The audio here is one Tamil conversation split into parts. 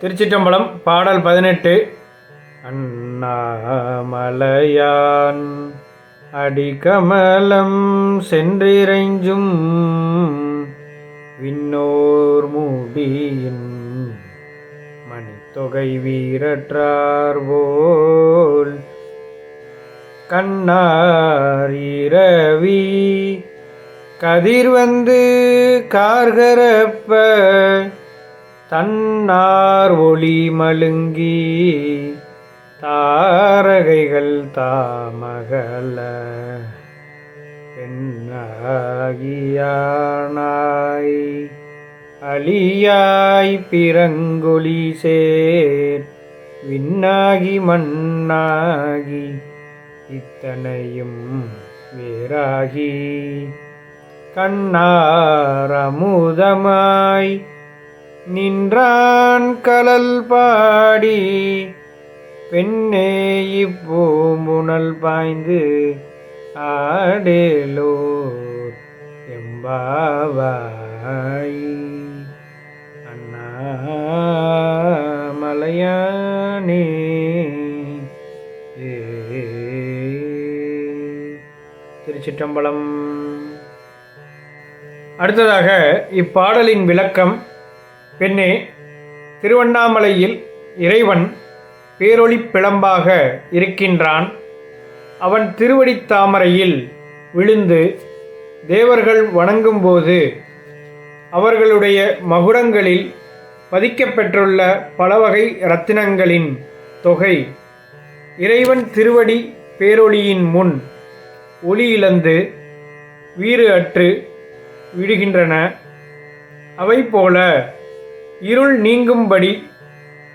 திருச்சிற்றம்பலம் பாடல் பதினெட்டு. அண்ணாமலையான் அடிகமலம் சென்றிறைஞ்சும் விண்ணோர் மூடியின் மணித்தொகை வீரற்றார் போல் கண்ணார் கதிர் வந்து கார்கரப்ப தன்னார் ஒளி மழுங்கி தாரகைகள் தாமகல. பெண்ணாகியானாய் அழியாய் பிறங்கொழி சேர் விண்ணாகி மண்ணாகி இத்தனையும் வேறாகி. கண்ணாரமுதமாய் நின்றான் கலல் பாடி. பெண்ணே இப்பூம்புணல் பாய்ந்து ஆடேலோ எம்பாவாய். அண்ணாமலையானே ஏ. திருச்சிற்றம்பலம். அடுத்ததாக இப்பாடலின் விளக்கம் பெண்ணே திருவண்ணாமலையில் இறைவன் பேரொளிப் பிளம்பாக இருக்கின்றான். அவன் திருவடி தாமரையில் விழுந்து தேவர்கள் வணங்கும்போது அவர்களுடைய மகுடங்களில் பதிக்கப்பெற்றுள்ள பலவகை இரத்தினங்களின் தொகை இறைவன் திருவடி பேரொளியின் முன் ஒளி இழந்து வீறு அற்று விடுகின்றன அவை போல இருள் நீங்கும்படி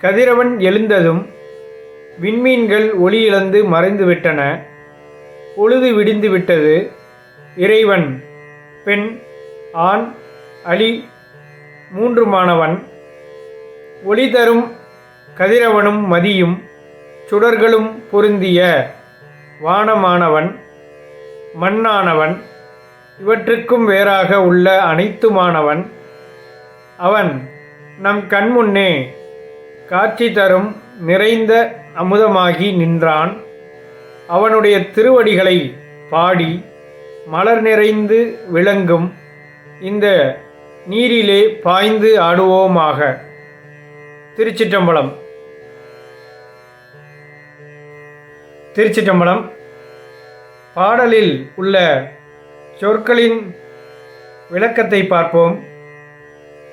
கதிரவன் எழுந்ததும் விண்மீன்கள் ஒளி இழந்து மறைந்துவிட்டன. பொழுது விடிந்து விட்டது. இறைவன் பெண் ஆண் அலி மூன்றுமானவன் ஒளி தரும் கதிரவனும் மதியும் சுடர்களும் பொருந்திய வானமானவன் மண்ணானவன். இவற்றுக்கும் வேறாக உள்ள அனைத்துமானவன் அவன் நம் கண்முன்னே காட்சி தரும் நிறைந்த அமுதமாகி நின்றான். அவனுடைய திருவடிகளை பாடி மலர் நிறைந்து விளங்கும் இந்த நீரிலே பாய்ந்து ஆடுவோமாக. திருச்சிற்றம்பலம். திருச்சிற்றம்பலம். பாடலில் உள்ள சொற்களின் விளக்கத்தை பார்ப்போம்.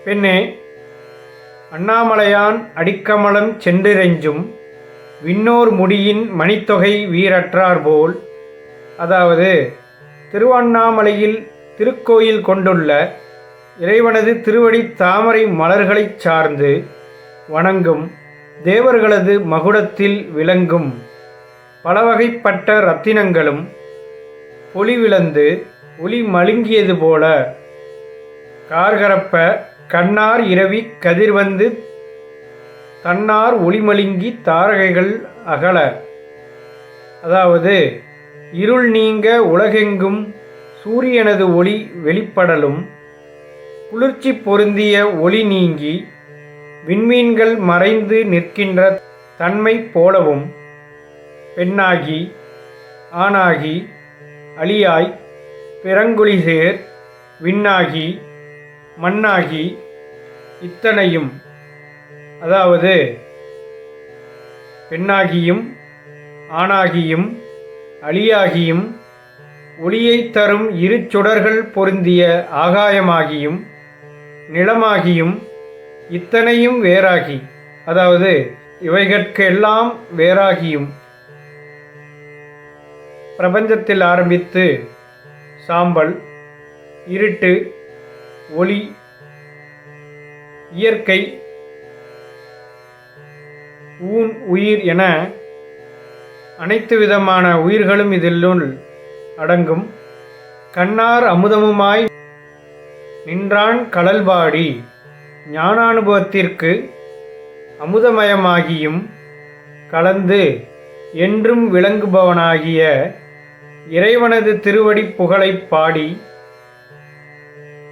பெண்ணே அண்ணாமலையான் அடிக்கமலம் சென்றிரெஞ்சும் விண்ணோர் முடியின் மணித்தொகை வீரற்றார் போல். அதாவது திருவண்ணாமலையில் திருக்கோயில் கொண்டுள்ள இறைவனது திருவடி தாமரை மலர்களைச் சார்ந்து வணங்கும் தேவர்களது மகுடத்தில் விளங்கும் பலவகைப்பட்ட ரத்தினங்களும் பொலிவிழந்து ஒளி மழுங்கியது போல. கார்கரப்ப கண்ணார் இரவி கதிர் வந்து தன்னார் ஒளிமலுங்கி தாரகைகள் அகல. அதாவது இருள் நீங்க உலகெங்கும் சூரியனது ஒளி வெளிப்படலும் குளிர்ச்சி பொருந்திய ஒளி நீங்கி விண்மீன்கள் மறைந்து நிற்கின்ற தன்மை போலவும் பெண்ணாகி ஆணாகி அழியாய் பிறங்குழிசேர் விண்ணாகி மண்ணாகி இத்தனையும் அதாவது பெண்ணாகியும் ஆணாகியும் அழியாகியும் ஒளியைத் தரும் இரு சுடர்கள் பொருந்திய ஆகாயமாகியும் நிலமாகியும் இத்தனையும் வேறாகி அதாவது இவைகற்கெல்லாம் வேறாகியும். பிரபஞ்சத்தில் ஆரம்பித்து சாம்பல் இருட்டு ஒளி இயற்கை ஊன் உயிர் என அனைத்து விதமான உயிர்களும் இதிலுள் அடங்கும். கண்ணார் அமுதமுமாய் நின்றான் கடல்பாடி ஞானானுபவத்திற்கு அமுதமயமாகியும் கலந்து என்றும் விளங்குபவனாகிய இறைவனது திருவடி புகழைப் பாடி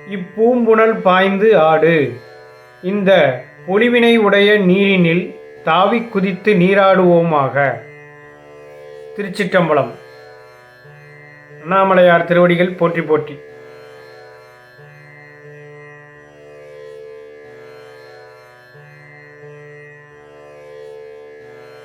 இப்பூம்புணல் பாய்ந்து ஆடு. இந்த பொலிவினை உடைய நீரினில் தாவிக் குதித்து நீராடுவோமாக. திருச்சிற்றம்பலம். அண்ணாமலையார் திருவடிகள் போற்றி போற்றி.